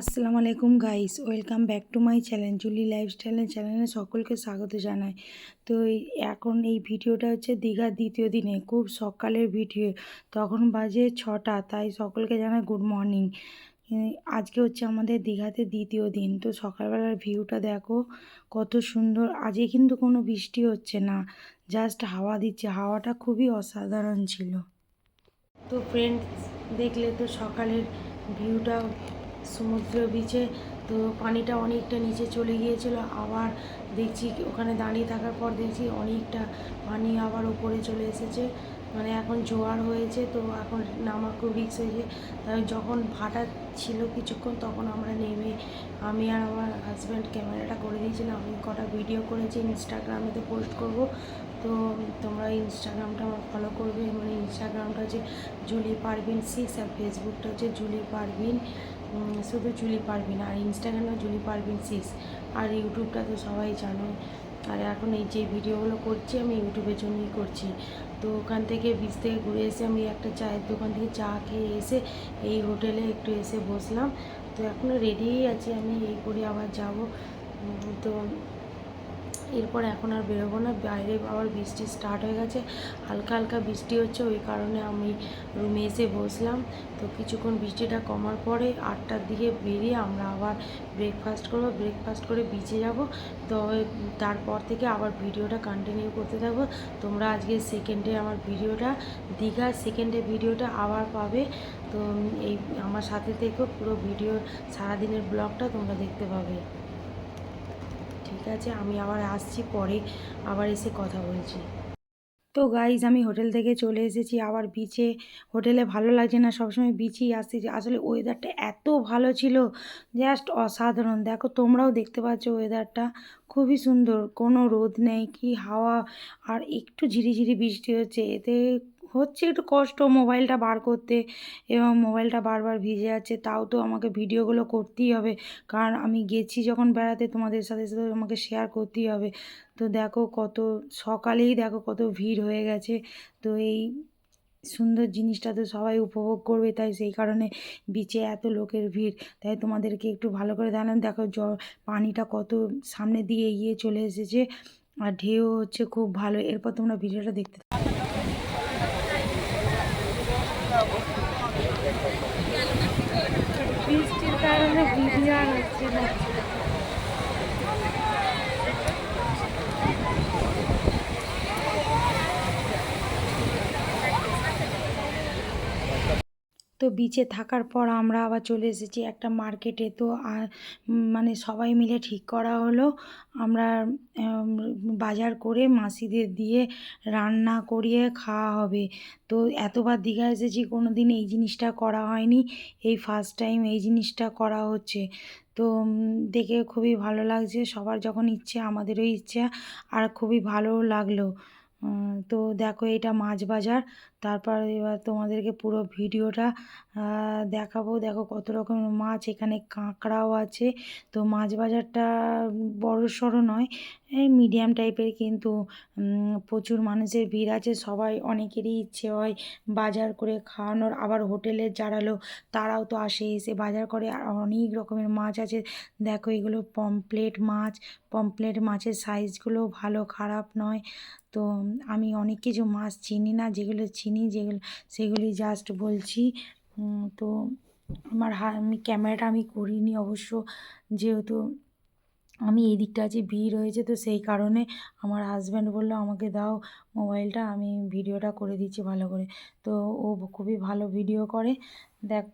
আসসালামু আলাইকুম guys, welcome back to my channel Julie লাইফস্টাইলের চ্যানেলে সকলকে স্বাগত জানাই। তো এখন এই ভিডিওটা হচ্ছে দীঘার দ্বিতীয় দিনে, খুব সকালের ভিডিও, তখন বাজে ছটা, তাই সকলকে জানাই গুড মর্নিং। আজকে হচ্ছে আমাদের দীঘাতে দ্বিতীয় দিন, তো সকালবেলার ভিউটা দেখো কত সুন্দর, আজকে কিন্তু কোনো বৃষ্টি হচ্ছে না, জাস্ট হাওয়া দিচ্ছে, হাওয়াটা খুবই অসাধারণ ছিল। তো ফ্রেন্ডস দেখলে তো সকালের ভিউটা সমুদ্র বিচে তো পানিটা অনেকটা নিচে চলে গিয়েছিল। আবার দেখছি ওখানে দাঁড়িয়ে থাকার পর দেখছি অনেকটা পানি আবার উপরে চলে এসেছে। মানে এখন জোয়ার হয়েছে, তো এখন নামা খুব রিক্স হয়েছে। তাই যখন ভাটা ছিল কিছুক্ষণ, তখন আমরা নেমে আমি আর আমার হাজব্যান্ড ক্যামেরাটা করে দিয়েছিলাম। আমি কটা ভিডিও করেছি ইনস্টাগ্রামেতে পোস্ট করব। তো তোমরা ইনস্টাগ্রামটা আমার ফলো করবে। মানে ইনস্টাগ্রামটা হচ্ছে জুলি পারভিন সিক্স আর ফেসবুকটা হচ্ছে জুলি পারভিন শুধু জুলি পারবিন আর ইনস্টাগ্রামে জুলি পারবিন সিস আর ইউটিউবটা তো সবাই জানো। আর এখন এই যে ভিডিওগুলো করছি আমি ইউটিউবের জন্যই করছি। তো ওখান থেকে বিচ থেকে ঘুরে এসে আমি একটা চায়ের দোকান থেকে চা খেয়ে এসে এই হোটেলে একটু এসে বসলাম। তো এখনও রেডিই আছি আমি, এই করে আবার যাব। তো এরপর এখন আর বেরোবো না। বাইরে আবার বৃষ্টি স্টার্ট হয়ে গেছে। হালকা হালকা বৃষ্টি হচ্ছে, ওই কারণে আমি রুমে এসে বসলাম। তো কিছুক্ষণ বৃষ্টিটা কমার পরে আটটার দিকে বেরিয়ে আমরা আবার ব্রেকফাস্ট করব। ব্রেকফাস্ট করে বিচে যাব। তো তারপর থেকে আবার ভিডিওটা কন্টিনিউ করতে থাকব। তোমরা আজকে সেকেন্ডে আমার ভিডিওটা দীঘার সেকেন্ডে ভিডিওটা আবার পাবে। তো এই, আমার সাথে থেকে, পুরো ভিডিও সারাদিনের ব্লগটা তোমরা দেখতে পাবে। ঠিক আছে, আমি আবার আসছি, পরে আবার এসে কথা বলছি। তো গাইজ আমি হোটেল থেকে চলে এসেছি, আবার বিচে হোটেলে ভালো লাগছে না, সবসময় বিচেই আসতেছি আসলে ওয়েদারটা এত ভালো ছিল জাস্ট অসাধারণ। দেখো, তোমরাও দেখতে পাচ্ছ ওয়েদারটা খুবই সুন্দর, কোনো রোদ নেই, কি হাওয়া, আর একটু ঝিরিঝিরি বৃষ্টি হচ্ছে, এতে হচ্ছে একটু কষ্ট মোবাইলটা বার করতে এবং মোবাইলটা বারবার ভিজে যাচ্ছে তাও তো আমাকে ভিডিওগুলো করতেই হবে। কারণ আমি গেছি যখন বেড়াতে, তোমাদের সাথে সাথে আমাকে শেয়ার করতেই হবে। তো দেখো কত, সকালেই দেখো কত ভিড় হয়ে গেছে। তো এই সুন্দর জিনিসটা তো সবাই উপভোগ করবে, তাই সেই কারণে বিচে এত লোকের ভিড়। তাই তোমাদেরকে একটু ভালো করে জানান দেখো জ, পানিটা কত সামনে দিয়ে এগিয়ে চলে এসেছে। আর ঢেউ হচ্ছে খুব ভালো। এরপর তোমরা ভিডিওটা দেখতে থাকো। বৃষ্টির কারণে ভিডিও আর হচ্ছে না। তো বিচে থাকার পর আমরা আবার চলে এসেছি একটা মার্কেটে তো মানে সবাই মিলে ঠিক করা হলো। আমরা বাজার করে মাসিদের দিয়ে রান্না করিয়ে খাওয়া হবে। তো এতবার দীঘা এসেছি কোনো দিন এই জিনিসটা করা হয়নি। এই ফার্স্ট টাইম এই জিনিসটা করা হচ্ছে। তো দেখে খুবই ভালো লাগছে। সবার যখন ইচ্ছে, আমাদেরও ইচ্ছা। আর খুবই ভালোও লাগল। তো দেখো এটা মাছ বাজার। তারপর এবার তোমাদেরকে পুরো ভিডিওটা দেখাবো। দেখো কত রকমের মাছ, এখানে কাঁকড়াও আছে। তো মাছ বাজারটা বড় সড়ো নয়, এই মিডিয়াম টাইপের কিন্তু প্রচুর মানুষের ভিড় আছে। সবাই অনেকেরই ইচ্ছে হয় বাজার করে খাওয়ানোর। আবার হোটেলের যারা লোক, তারাও তো আসে এসে বাজার করে। আর অনেক রকমের মাছ আছে। দেখো এগুলো পমপ্লেট মাছ। পমপ্লেট মাছের সাইজগুলো ভালো, খারাপ নয়। তো আমি অনেক কিছু মাছ চিনি না, যেগুলো চিনি যেগুলো, সেগুলি জাস্ট বলছি। তো আমার হা, আমি ক্যামেরাটা আমি করিনি অবশ্য, যেহেতু আমি এই দিকটা আছে ভিড় হয়েছে, তো সেই কারণে আমার হাজব্যান্ড বলল, আমাকে দাও মোবাইলটা আমি ভিডিওটা করে দিচ্ছি ভালো করে। তো ও খুবই ভালো ভিডিও করে। দেখ,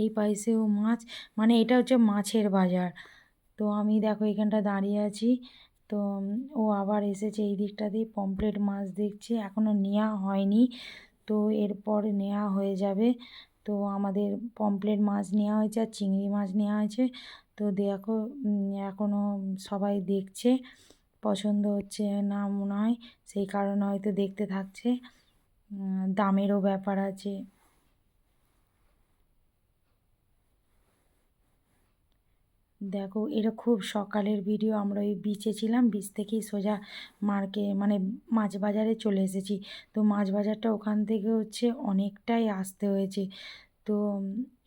এই পাইসেও মাছ মানে এটা হচ্ছে মাছের বাজার। তো আমি দেখো এখানটা দাঁড়িয়ে আছি। তো ও আবার এসেছে এই দিকটা দিয়ে পমপ্লেট মাছ দেখছে এখনও নেওয়া হয়নি। তো এরপর নেওয়া হয়ে যাবে। তো আমাদের পমপ্লেট মাছ নেওয়া হয়েছে আর চিংড়ি মাছ নেওয়া হয়েছে। তো দেখো এখনও সবাই দেখছে, পছন্দ হচ্ছে না মনে হয়, সেই কারণে হয়তো দেখতে থাকছে। দামেরও ব্যাপার আছে। দেখো, এটা খুব সকালের ভিডিও আমরা ওই বিচে ছিলাম বিচ থেকেই সোজা মার্কে মানে মাছ বাজারে চলে এসেছি। তো মাছ বাজারটা ওখান থেকে হচ্ছে অনেকটাই আসতে হয়েছে। তো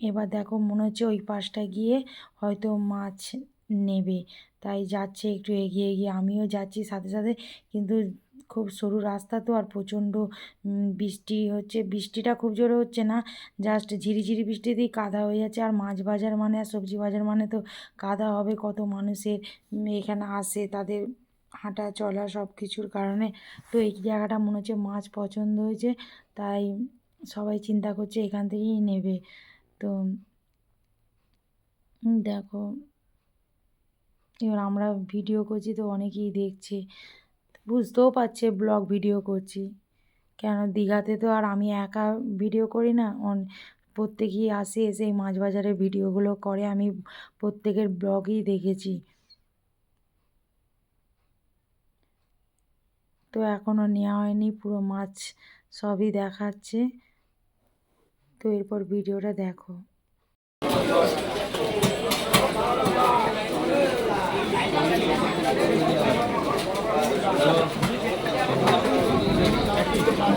এবার দেখো, মনে হচ্ছে ওই পাশটায় গিয়ে হয়তো মাছ নেবে। তাই যাচ্ছে, একটু এগিয়ে এগিয়ে। আমিও যাচ্ছি সাথে সাথে, কিন্তু খুব সরু রাস্তা তো আর প্রচণ্ড বৃষ্টি হচ্ছে। বৃষ্টিটা খুব জোরে হচ্ছে না জাস্ট ঝিরিঝিরি বৃষ্টিতেই কাদা হয়ে যাচ্ছে। আর মাছ বাজার মানে আর সবজি বাজার মানে তো কাদা হবে, কত মানুষের এখানে আসে তাদের হাঁটা চলা সব কিছুর কারণে। তো এই জায়গাটা মনে হচ্ছে মাছ পছন্দ হয়েছে, তাই সবাই চিন্তা করছে এখান থেকেই নেবে। তো, দেখো, এবার আমরা ভিডিও করছি তো অনেকেই দেখছে। বুঝতেও পারছে ব্লগ ভিডিও করছি। কেন দীঘাতে তো আর আমি একা ভিডিও করি না? অন প্রত্যেকেই আসে এসে এই মাছ বাজারের ভিডিওগুলো করে। আমি প্রত্যেকের ব্লগই দেখেছি। তো এখনও নেওয়া হয়নি, পুরো মাছ সবই দেখাচ্ছে। তো এরপর ভিডিওটা দেখো।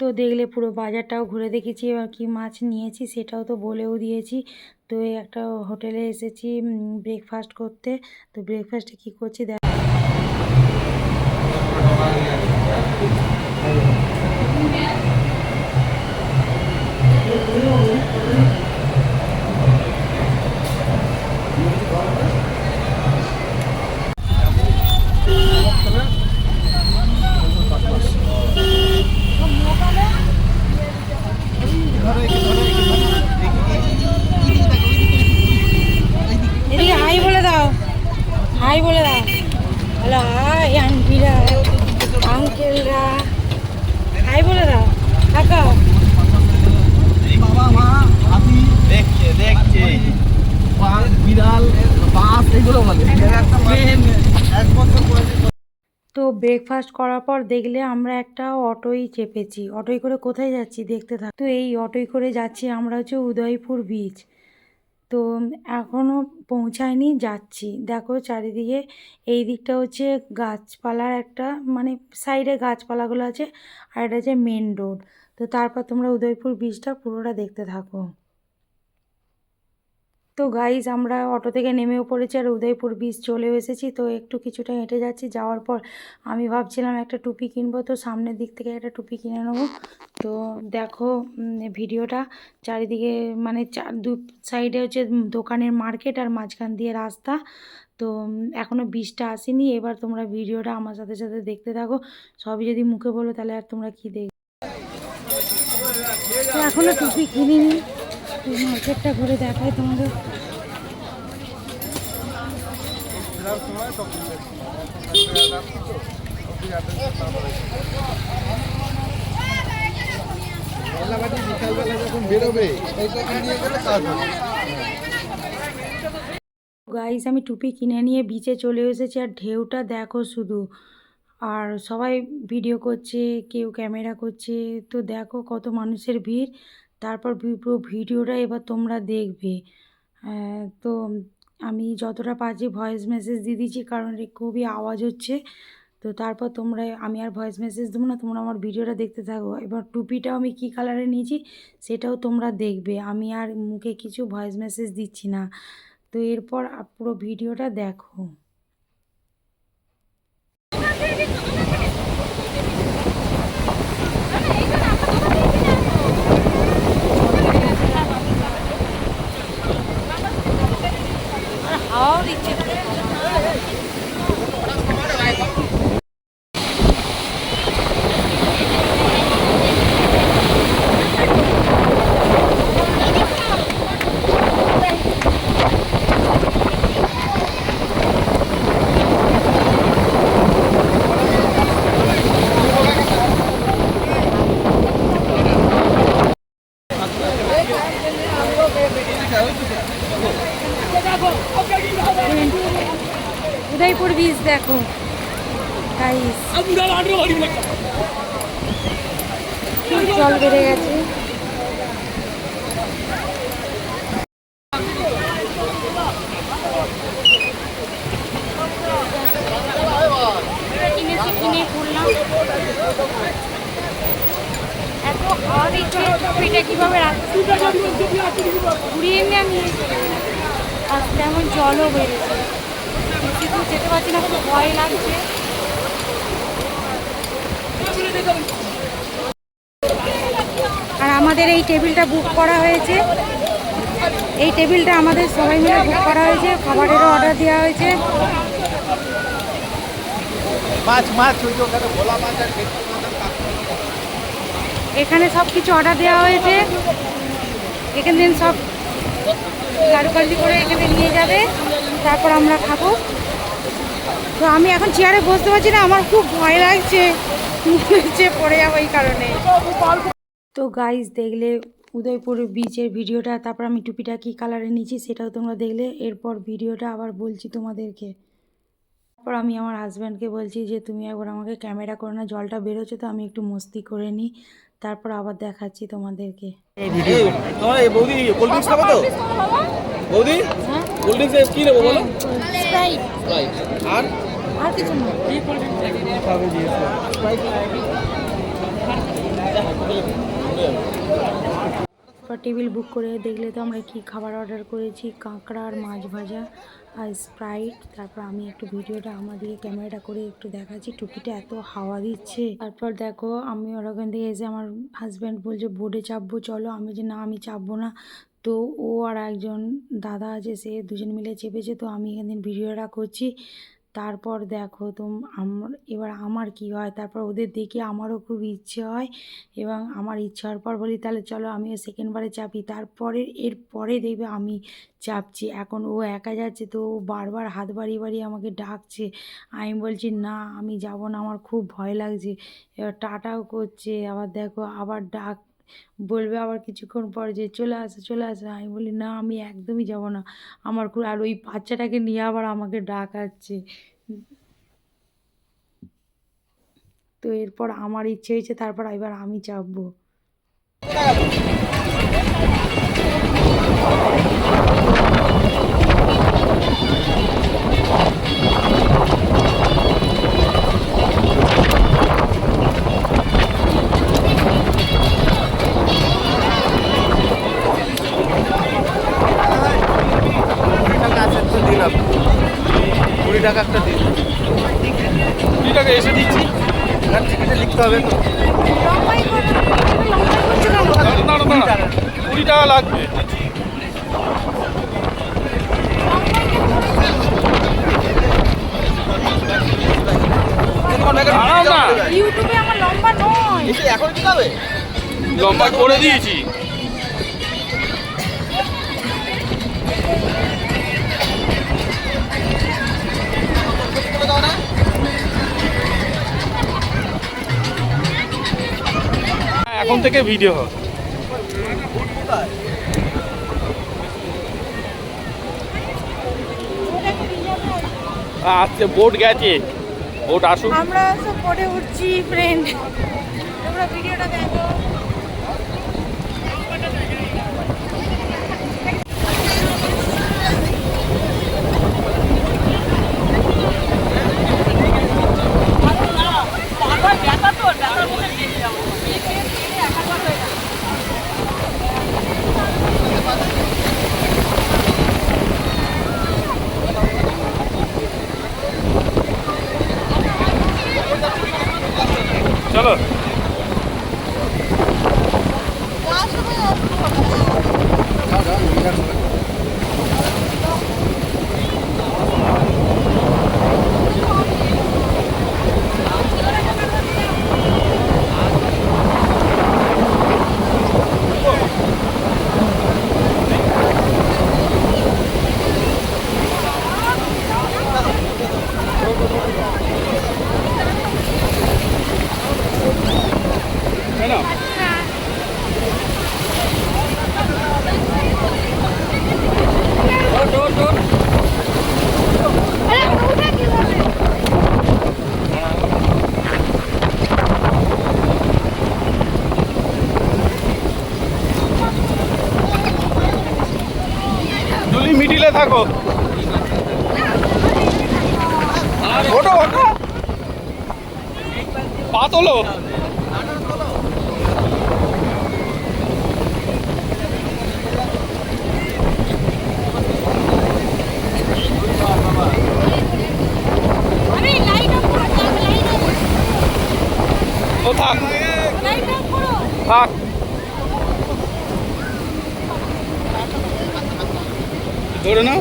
তো দেখলে পুরো বাজারটাও ঘুরে দেখেছি, এবার কী মাছ নিয়েছি সেটাও তো বলেও দিয়েছি। তো একটা হোটেলে এসেছি ব্রেকফাস্ট করতে। তো ব্রেকফাস্টে কী করছি দেখ এদিকে হাই বলে দাও হাই বলে দাও হ্যালো হাই আন্টিরা আঙ্কেলরা হাই বলে দাও কাকা বাবা মা হাতি দেখছে দেখছে বাঘ বিড়াল বাস এগুলো বলে ট্রেন এক বছর বয়সে তো ব্রেকফাস্ট করার পর দেখলে আমরা একটা অটোই চেপেছি। অটোয় করে কোথায় যাচ্ছি দেখতে থাক। তো এই অটোয় করে যাচ্ছি আমরা হচ্ছে উদয়পুর বিচ তো এখনও পৌঁছায়নি, যাচ্ছি। দেখো চারিদিকে এই দিকটা হচ্ছে গাছপালার একটা মানে সাইডে গাছপালাগুলো আছে আর এটা হচ্ছে মেন রোড তো তারপর তোমরা উদয়পুর বিচটা পুরোটা দেখতে থাকো। তো গাইজ আমরা অটো থেকে নেমেও পড়েছি আর উদয়পুর বিচ চলেও এসেছি। তো একটু কিছুটা হেঁটে যাচ্ছি। যাওয়ার পর আমি ভাবছিলাম একটা টুপি কিনবো। তো সামনের দিক থেকে একটা টুপি কিনে নেব। তো দেখো ভিডিওটা চারিদিকে মানে চার দু সাইডে হচ্ছে দোকানের মার্কেট আর মাঝখান দিয়ে রাস্তা। তো এখনও এখনও বীজটা আসেনি। এবার তোমরা ভিডিওটা আমার সাথে সাথে দেখতে থাকো। সবই যদি মুখে বলো তাহলে আর তোমরা কি দেখবে? তো এখনও টুপি কিনিনি। মার্কেটটা ঘুরে দেখাই তোমাদের। গাইস আমি টুপি কিনে নিয়ে বিচে চলে এসেছি আর ঢেউটা দেখো শুধু। আর সবাই ভিডিও করছে, কেউ ক্যামেরা করছে, তো দেখো কত মানুষের ভিড়। তারপর পুরো ভিডিওটা এবার তোমরা দেখবে। তো আমি যতটা পারছি ভয়েস মেসেজ দিয়ে দিচ্ছি, কারণ খুবই আওয়াজ হচ্ছে। তো তারপর তোমরা, আমি আর ভয়েস মেসেজ দেবো না, তোমরা আমার ভিডিওটা দেখতে থাকো। এবার টুপিটাও আমি কী কালারে নিয়েছি, সেটাও তোমরা দেখবে। আমি আর মুখে কিছু ভয়েস মেসেজ দিচ্ছি না। তো এরপর পুরো ভিডিওটা দেখো। Oh, 见 জলও বেড়েছে যেতে পারছি না খুব ভয় লাগছে। আর আমাদের এই টেবিলটা বুক করা হয়েছে। এই টেবিলটা আমাদের সবাই মিলে বুক করা হয়েছে খাবারেরও অর্ডার দেওয়া হয়েছে। এখানে সব কিছু অর্ডার দেওয়া হয়েছে। এখান থেকে সব কারুকার্য করে এখানে নিয়ে যাবে। তারপর আমরা খাব। তো আমি এখন চেয়ারে বসতে পারছি না আমার খুব ভয় লাগছে। মনে হচ্ছে পড়ে যাব এই কারণে। তো গাইস দেখলে উদয়পুর বিচের ভিডিওটা তারপর আমি টুপিটা কী কালারে নিয়েছি সেটাও তোমরা দেখলে। এরপর ভিডিওটা আবার বলছি তোমাদেরকে। তারপর আমি আমার হাজব্যান্ডকে বলছি যে তুমি একবার আমাকে ক্যামেরা করো না জলটা বেরোচ্ছে তো আমি একটু মস্তি করে নিই। তারপর আবার দেখাচ্ছি তোমাদেরকে। বৌদি বৌদি? কোল্ড ড্রিঙ্কস কি নেব বলো? স্প্রাইট। আর? আর কিছু না তারপর টেবিল বুক করে দেখলে তো আমরা কি খাবার অর্ডার করেছি কাঁকড়া আর মাছ ভাজা আর স্প্রাইট তারপর আমি একটু ভিডিওটা আমাদিকে ক্যামেরাটা করে একটু দেখাচ্ছি। টুপিটা এত হাওয়া দিচ্ছে। তারপর দেখো আমি ওর ওখান থেকে এসে আমার হাজব্যান্ড বলছে বোর্ডে চাপবো চলো। আমি যে না আমি চাপবো না। তো ও আর একজন দাদা আছে, সে দুজন মিলে চেপেছে। তো আমি এখানে ভিডিওটা করছি। তারপর দেখো তোম, আমার, এবার আমার কি হয়? তারপর ওদের দেখে আমারও খুব ইচ্ছে হয় এবং আমার ইচ্ছা হওয়ার পর বলি, তাহলে চলো আমিও সেকেন্ডবারে চাপি। তারপরে, এর পরে দেখবে আমি চাপছি। এখন ও একা যাচ্ছে, তো ও বারবার হাত বাড়িয়ে বাড়িয়ে আমাকে ডাকছে। আমি বলছি, না, আমি যাব না, আমার খুব ভয় লাগছে। এবার টাটাও করছে। আবার দেখো, আবার ডাক বলবে আবার কিছুক্ষণ পর যে, চলে আসে চলে আসে। আমি বলি, না, আমি একদমই যাব না। আমার খুব আর ওই বাচ্চাটাকে নিয়ে আবার আমাকে ডাকাচ্ছে। তো এরপর আমার ইচ্ছে হয়েছে, তারপর এবার আমি চাপবো। কুড়ি এখন থেকে ভিডিও আচ্ছা বোট গেছে। বোট আসুন আমরা সব পরে উঠছি ফ্রেন্ড তোমরা ভিডিওটা দেখো। থাকো ওটো ওটো পা তোলো আরে লাইট অফ করো লাইট অফ ও থাক লাইট অফ করো থাক ধরে নাও।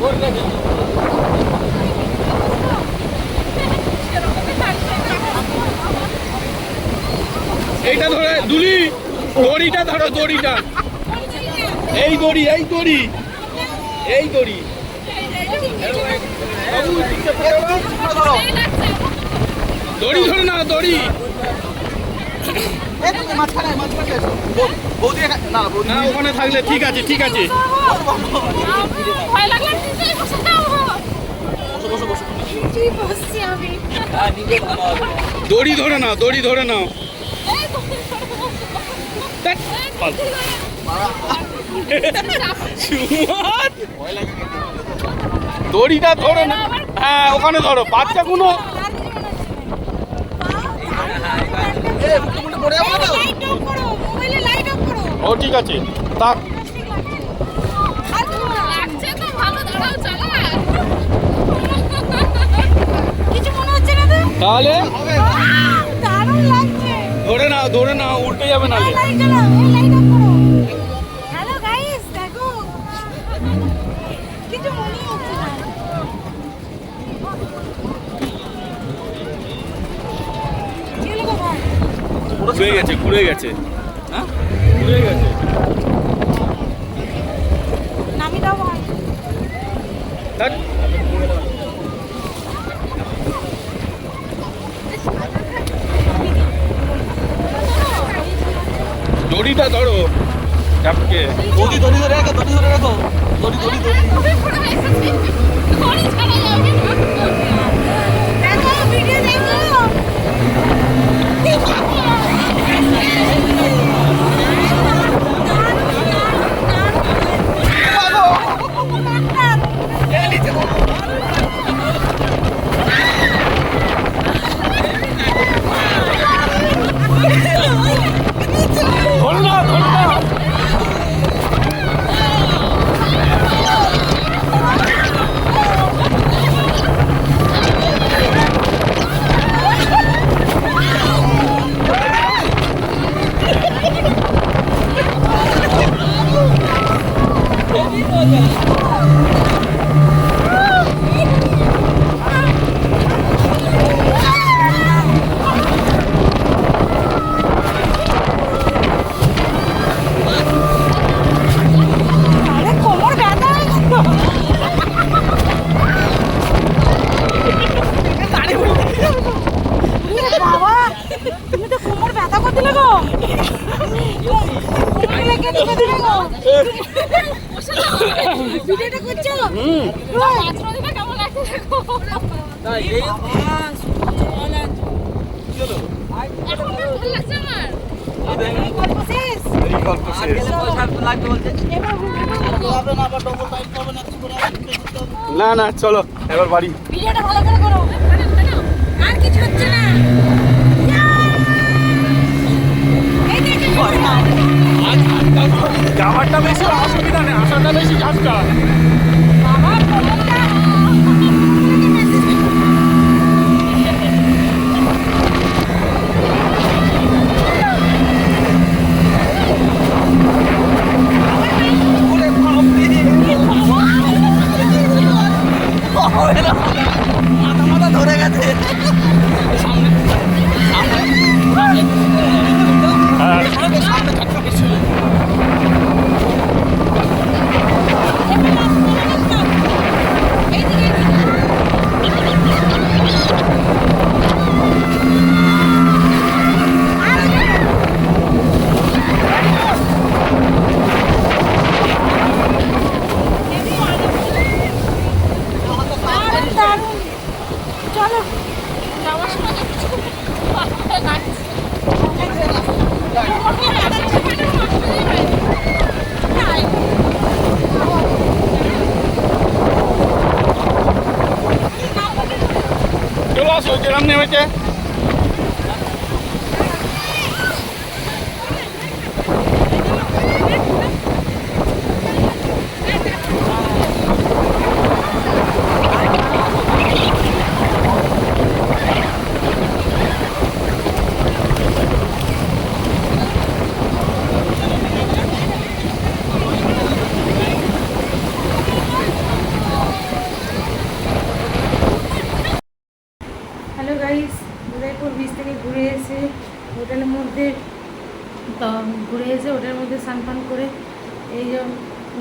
এইটা ধরে, দুলি, দড়িটা ধরো, দড়িটা। এই দড়ি এই দড়ি এই দড়ি। দড়ি ধরে না, দড়ি। ওখানে থাকলে ঠিক আছে ঠিক আছে দড়ি ধরে নাও দড়ি ধরে নাও! দড়িটা ধরে না হ্যাঁ ওখানে ধরো বাচ্চাগুলো লাইট অফ করো মোবাইলে লাইট অফ করো। ও ঠিক আছে। তাক। লাগছে তো ভালো দাঁড়াও চালা কিছু মনে হচ্ছে না তো? তাহলে? দারুণ লাগছে। ধরে নাও ধরে নাও উল্টে যাবে নালে। লাইট জ্বালাও লাইট অফ করো হ্যালো গাইস দেখো কিছু মনে হচ্ছে না কি হলো গো ভাই? ঘুরে গেছে ঘুরে গেছে। হ্যাঁ? ঘুরে গেছে। নামি দাও ভাই দড়িটা ধরো চাপকে বৌদি দড়ি ধরে রাখো দড়ি ধরে রাখো। দড়ি দড়ি দড়ি। দেখো ভিডিও দেখো। ভিডিওটা করছ? হুম। কেমন লাগছে দেখো এখন ভালো আমার। না না চলো এবার বাড়ি। ভিডিওটা ভালো করে করো। আর কিছু হচ্ছে না। এই দেখে। যাওয়ারটা বেশি অসুবিধা নেই আসাটা বেশি ঝাটকা বাবা नियोजन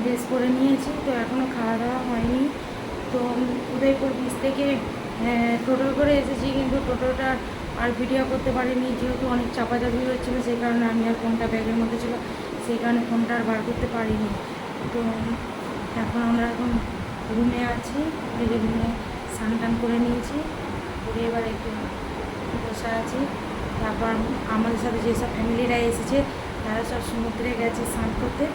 ড্রেস পরে নিয়েছি, তো এখনও খাওয়া দাওয়া হয়নি। তো উদয়পুর বিচ থেকে টোটো করে এসেছি, কিন্তু টোটোটা আর ভিডিও করতে পারিনি, যেহেতু অনেক চাপাচাপি হচ্ছিল, সেই কারণে আমি আর ফোনটা ব্যাগের মধ্যে ছিল, সেই কারণে ফোনটা আর বার করতে পারিনি। তো এখন আমরা এখন রুমে আছি রুমে স্নান টান করে নিয়েছি, করে এবার একটু বসে আছি। তারপর আমাদের সাথে যেসব ফ্যামিলিরা এসেছে, তারা সব সমুদ্রে গেছে স্নান করতে।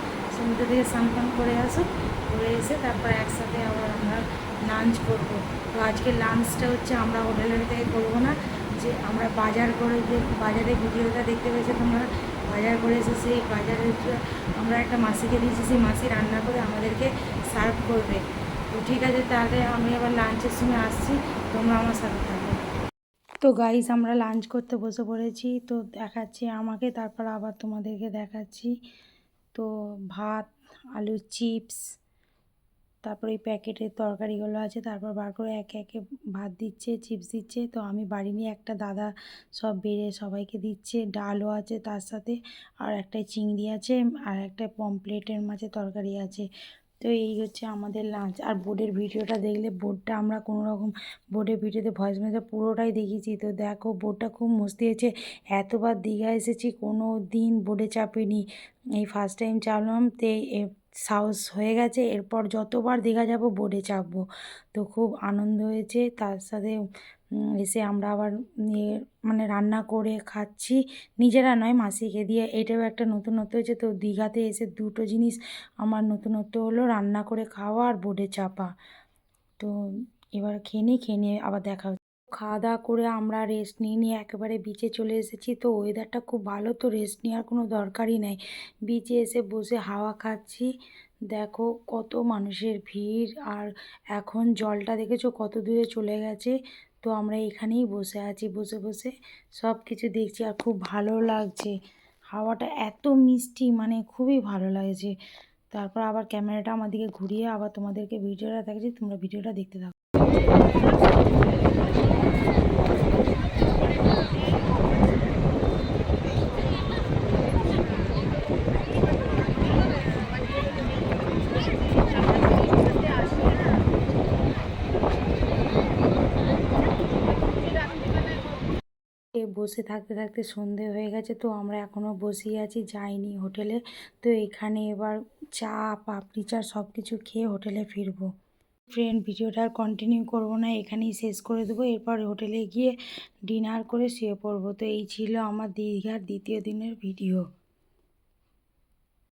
সমুদ্র থেকে স্নান করে আসুক করে এসে তারপর একসাথে আবার আমরা লাঞ্চ করব। তো আজকে লাঞ্চটা হচ্ছে আমরা হোটেলের থেকে করব না, যে আমরা বাজার করে যে বাজারে ভিডিওটা দেখতে পেয়েছ তোমরা, বাজার করে এসে সেই বাজারে আমরা একটা মাসিকে দিয়েছি, সেই মাসি রান্না করে আমাদেরকে সার্ভ করবে। তো ঠিক আছে, তাহলে আমি আবার লাঞ্চের সময় আসছি, তোমরা আমার সাথে থাকবে। তো গাইস আমরা লাঞ্চ করতে বসে পড়েছি, তো দেখাচ্ছি আমাকে, তারপর আবার তোমাদেরকে দেখাচ্ছি। তো ভাত আলু চিপস, তারপর এই প্যাকেটের তরকারিগুলো আছে। তারপর বার করে একে একে ভাত দিচ্ছে, চিপস দিচ্ছে। তো আমি বাড়ি নিয়ে একটা দাদা সব বেড়ে সবাইকে দিচ্ছে। ডালও আছে তার সাথে, আর একটা চিংড়ি আছে, আর একটা পমপ্লেটের মাছের তরকারি আছে। তো এই হচ্ছে আমাদের লাঞ্চ আর বোর্ডের ভিডিওটা দেখলে বোর্ডটা আমরা কোনো রকম বোর্ডের ভিডিওতে ভয়েস মেসেজ পুরোটাই দেখিয়েছি। তো দেখো বোর্ডটা খুব মস্তি হয়েছে। এতবার দীঘা এসেছি, কোনো দিন বোর্ডে চাপিনি। এই ফার্স্ট টাইম চাপলাম তে সাহস হয়ে গেছে, এরপর যতবার দীঘা যাব বোর্ডে চাপবো। তো খুব আনন্দ হয়েছে, তার সাথে এসে আমরা আবার মানে রান্না করে খাচ্ছি। নিজেরা নয়, মাসিকে দিয়ে। এটাও একটা নতুনত্ব হয়েছে, তো দীঘাতে এসে দুটো জিনিস আমার নতুনত্ব হলো, রান্না করে খাওয়া আর বোর্ডে চাপা। তো এবার খেয়ে নিই, খেয়ে নিয়ে আবার দেখা খাওয়া দাওয়া করে আমরা রেস্ট নিয়ে নিয়ে একেবারে বিচে চলে এসেছি। তো ওয়েদারটা খুব ভালো, তো রেস্ট নেওয়ার কোনো দরকারই নাই। বিচে এসে বসে হাওয়া খাচ্ছি। দেখো কত মানুষের ভিড়। আর এখন জলটা দেখেছ কত দূরে চলে গেছে? তো আমরা এখানেই বসে আছি, বসে বসে সব কিছু দেখছি আর খুব ভালো লাগছে। হাওয়াটা এত মিষ্টি মানে খুবই ভালো লাগছে। তারপর আবার ক্যামেরাটা আমাদেরকে ঘুরিয়ে আবার তোমাদেরকে ভিডিওটা দেখাচ্ছি। তোমরা ভিডিওটা দেখতে থাকো। বসে থাকতে থাকতে সন্ধে হয়ে গেছে, তো আমরা এখনও বসেই আছি, যাইনি হোটেলে। তো এখানে এবার চা পাপড়ি চা সব কিছু খেয়ে হোটেলে ফিরবো। ফ্রেন্ড ভিডিওটা আর কন্টিনিউ করব না, এখানেই শেষ করে দেবো। এরপর হোটেলে গিয়ে ডিনার করে শুয়ে পড়ব। তো এই ছিল আমার দীঘার দ্বিতীয় দিনের ভিডিও